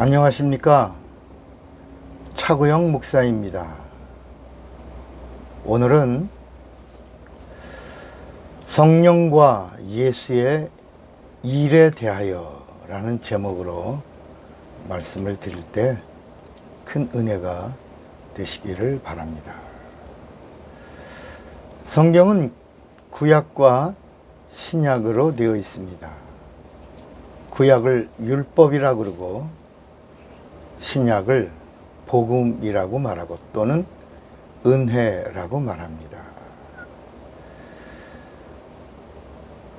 안녕하십니까. 차구영 목사입니다. 오늘은 성령과 예수의 일에 대하여 라는 제목으로 말씀을 드릴 때 큰 은혜가 되시기를 바랍니다. 성경은 구약과 신약으로 되어 있습니다. 구약을 율법이라 그러고 신약을 복음이라고 말하고 또는 은혜라고 말합니다.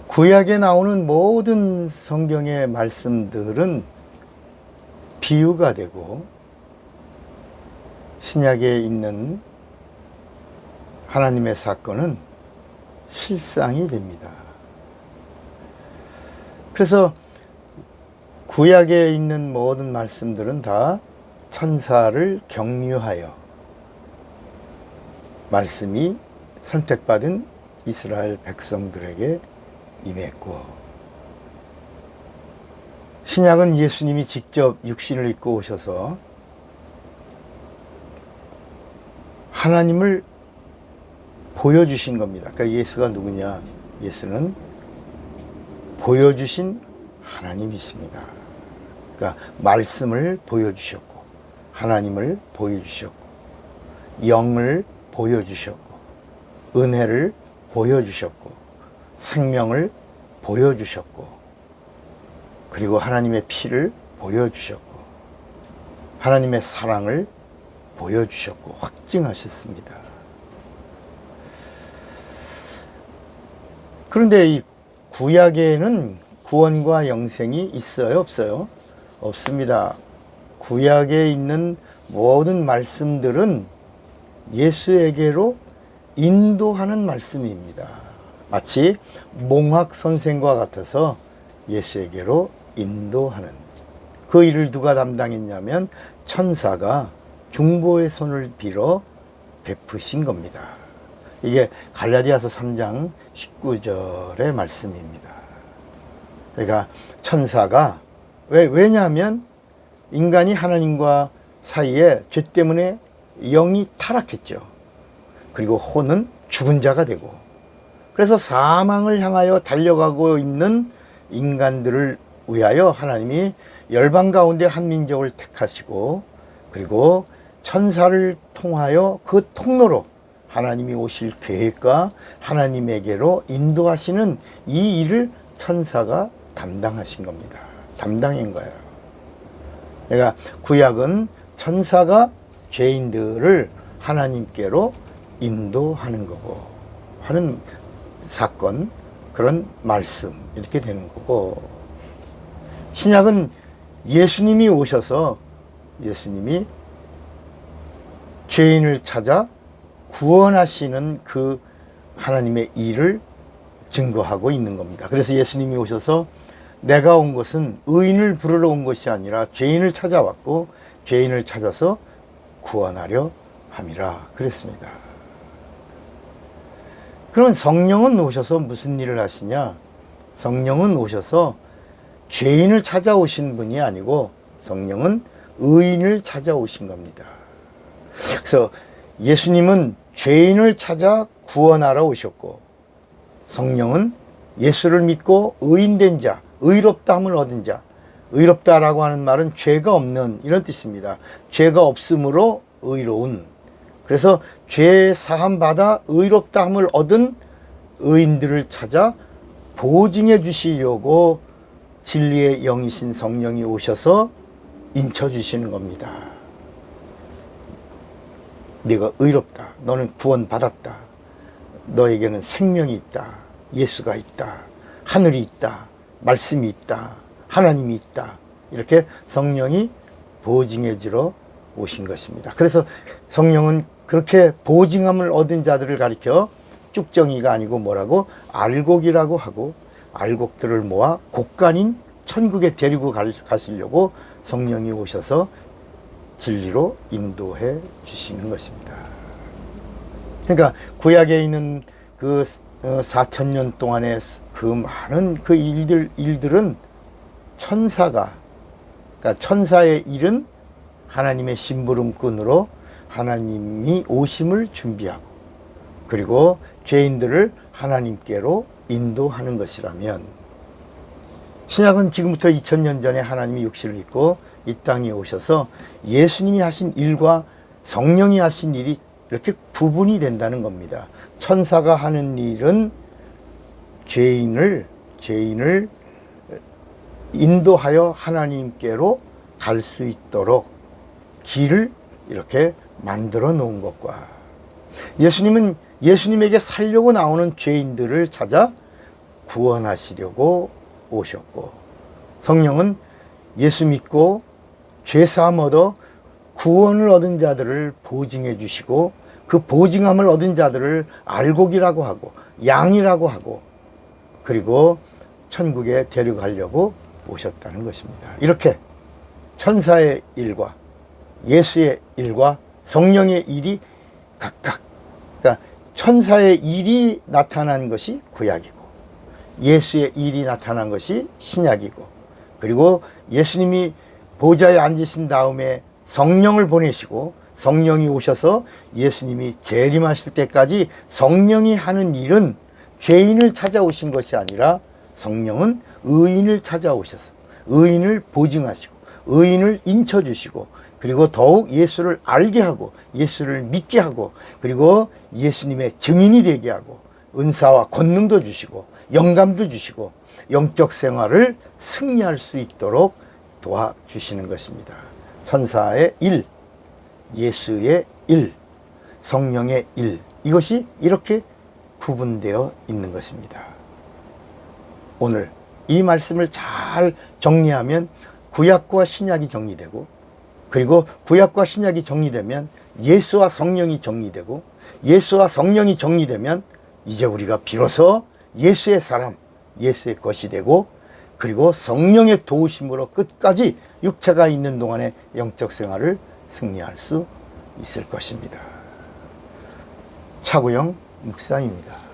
구약에 나오는 모든 성경의 말씀들은 비유가 되고 신약에 있는 하나님의 사건은 실상이 됩니다. 그래서 구약에 있는 모든 말씀들은 다 천사를 격려하여 말씀이 선택받은 이스라엘 백성들에게 임했고 신약은 예수님이 직접 육신을 입고 오셔서 하나님을 보여주신 겁니다. 그러니까 예수가 누구냐? 예수는 보여주신 하나님이십니다. 그러니까 말씀을 보여주셨고, 하나님을 보여주셨고, 영을 보여주셨고, 은혜를 보여주셨고, 생명을 보여주셨고, 그리고 하나님의 피를 보여주셨고, 하나님의 사랑을 보여주셨고 확증하셨습니다. 그런데 이 구약에는 구원과 영생이 있어요, 없어요? 없습니다. 구약에 있는 모든 말씀들은 예수에게로 인도하는 말씀입니다. 마치 몽학 선생과 같아서 예수에게로 인도하는 그 일을 누가 담당했냐면 천사가 중보의 손을 빌어 베푸신 겁니다. 이게 갈라디아서 3장 19절의 말씀입니다. 그러니까 천사가 왜 왜냐하면 인간이 하나님과 사이에 죄 때문에 영이 타락했죠. 그리고 혼은 죽은 자가 되고 그래서 사망을 향하여 달려가고 있는 인간들을 위하여 하나님이 열방 가운데 한 민족을 택하시고 그리고 천사를 통하여 그 통로로 하나님이 오실 계획과 하나님에게로 인도하시는 이 일을 천사가 담당하신 겁니다. 담당인 거예요. 그러니까 구약은 천사가 죄인들을 하나님께로 인도하는 거고 하는 사건 그런 말씀 이렇게 되는 거고 신약은 예수님이 오셔서 예수님이 죄인을 찾아 구원하시는 그 하나님의 일을 증거하고 있는 겁니다. 그래서 예수님이 오셔서 내가 온 것은 의인을 부르러 온 것이 아니라 죄인을 찾아왔고 죄인을 찾아서 구원하려 함이라 그랬습니다. 그러면 성령은 오셔서 무슨 일을 하시냐? 성령은 오셔서 죄인을 찾아오신 분이 아니고 성령은 의인을 찾아오신 겁니다. 그래서 예수님은 죄인을 찾아 구원하러 오셨고 성령은 예수를 믿고 의인된 자, 의롭다함을 얻은 자, 의롭다라고 하는 말은 죄가 없는 이런 뜻입니다. 죄가 없으므로 의로운. 그래서 죄 사함 받아 의롭다함을 얻은 의인들을 찾아 보증해 주시려고 진리의 영이신 성령이 오셔서 인쳐 주시는 겁니다. 네가 의롭다. 너는 구원받았다. 너에게는 생명이 있다. 예수가 있다. 하늘이 있다. 말씀이 있다. 하나님이 있다. 이렇게 성령이 보증해 주러 오신 것입니다. 그래서 성령은 그렇게 보증함을 얻은 자들을 가리켜 쭉정이가 아니고 뭐라고 알곡이라고 하고 알곡들을 모아 곡간인 천국에 데리고 가시려고 성령이 오셔서 진리로 인도해 주시는 것입니다. 그러니까 구약에 있는 그 4천 어, 년 동안의 그 많은 그 일들 일들은 천사가 그러니까 천사의 일은 하나님의 심부름꾼으로 하나님이 오심을 준비하고 그리고 죄인들을 하나님께로 인도하는 것이라면 신약은 지금부터 2000년 전에 하나님이 육신을 입고 이 땅에 오셔서 예수님이 하신 일과 성령이 하신 일이 이렇게 구분이 된다는 겁니다. 천사가 하는 일은 죄인을 죄인을 인도하여 하나님께로 갈 수 있도록 길을 이렇게 만들어 놓은 것과 예수님은 예수님에게 살려고 나오는 죄인들을 찾아 구원하시려고 오셨고 성령은 예수 믿고 죄 사함 얻어 구원을 얻은 자들을 보증해 주시고 그 보증함을 얻은 자들을 알곡이라고 하고 양이라고 하고 그리고 천국에 데려가려고 오셨다는 것입니다. 이렇게 천사의 일과 예수의 일과 성령의 일이 각각 그러니까 천사의 일이 나타난 것이 구약이고 예수의 일이 나타난 것이 신약이고 그리고 예수님이 보좌에 앉으신 다음에 성령을 보내시고 성령이 오셔서 예수님이 재림하실 때까지 성령이 하는 일은 죄인을 찾아오신 것이 아니라 성령은 의인을 찾아오셔서 의인을 보증하시고 의인을 인쳐주시고 그리고 더욱 예수를 알게 하고 예수를 믿게 하고 그리고 예수님의 증인이 되게 하고 은사와 권능도 주시고 영감도 주시고 영적 생활을 승리할 수 있도록 도와주시는 것입니다. 천사의 일, 예수의 일, 성령의 일 이것이 이렇게 구분되어 있는 것입니다. 오늘 이 말씀을 잘 정리하면 구약과 신약이 정리되고 그리고 구약과 신약이 정리되면 예수와 성령이 정리되고 예수와 성령이 정리되면 이제 우리가 비로소 예수의 사람, 예수의 것이 되고 그리고 성령의 도우심으로 끝까지 육체가 있는 동안에 영적 생활을 승리할 수 있을 것입니다. 차구영 목사입니다.